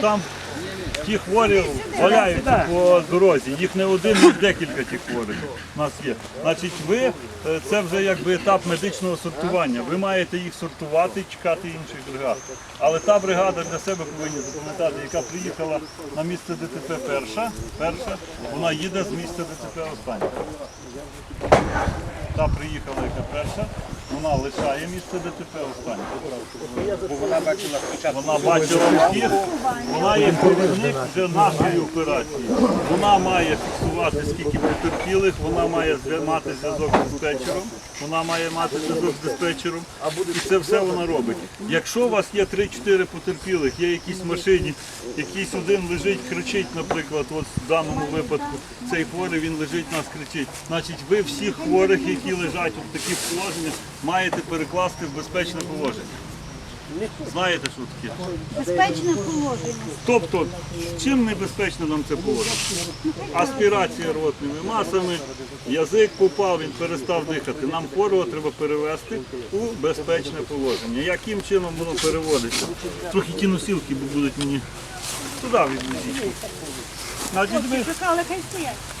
Там ті хворі валяються по дорозі. Їх не один, не декілька тих хворих у нас є. Значить, ви е, це вже якби етап медичного сортування. Ви маєте їх сортувати, чекати інших бригад. Але та бригада для себе повинні запам'ятати, яка приїхала на місце ДТП перша, перша, вона їде з місця ДТП остання. Та приїхала, яка перша, вона лишає місце ДТП останнє. Бо вона бачила спочатку. Вона бачила вхід, вона є керівник вже нашої операції. Вона має фіксувати, скільки потерпілих, вона має мати зв'язок з диспетчером, вона має мати зв'язок з диспетчером, і це все вона робить. Якщо у вас є 3-4 потерпілих, є якісь машині, якийсь один лежить, кричить, наприклад, от в даному випадку цей хворий, він лежить, нас кричить. Значить, ви всіх хворих, які лежать у таких положеннях, маєте перекласти в безпечне положення. Знаєте, що таке? Безпечне положення. Тобто, чим небезпечно нам це положення? Аспірація ротними масами, язик попав, він перестав дихати. Нам хворого треба перевести у безпечне положення. Яким чином воно переводиться? Трохи ті носілки будуть мені туди відвезіть.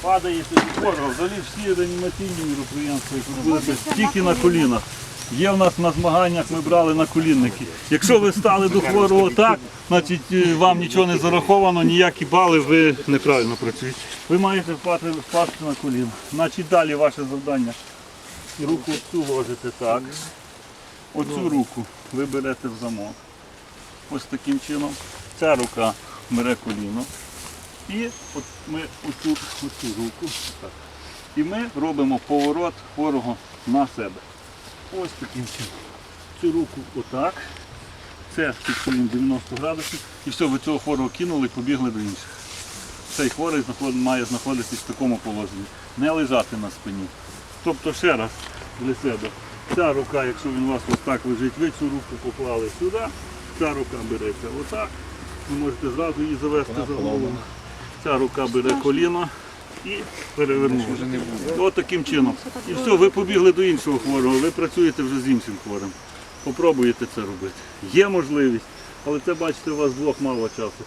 Падаєте від хворого, взагалі всі реанімаційні які будете тільки на колінах. Є в нас на змаганнях, ми брали на колінники. Якщо ви стали до хворого так, значить е, вам нічого не зараховано, ніякі бали ви неправильно працюєте. Ви маєте впасти, впасти на коліна. Значить далі ваше завдання. Руку цю ложите так. Оцю руку ви берете в замок. Ось таким чином. Ця рука бере коліно. І от ми оцю, оцю руку. Так. І ми робимо поворот хворого на себе. Ось таким чином. Цю руку отак. Це фіксуємо 90 градусів. І все, ви цього хворого кинули і побігли до інших. Цей хворий має знаходитись в такому положенні. Не лежати на спині. Тобто ще раз для себе. Ця рука, якщо він у вас ось так лежить, ви цю руку поклали сюди, ця рука береться отак. Ви можете зразу її завести за голову. Ця рука бере коліно і перевернули. Ось таким чином. І все, ви побігли до іншого хворого, ви працюєте вже з іншим хворим. Попробуєте це робити. Є можливість, але це бачите, у вас двох мало часу.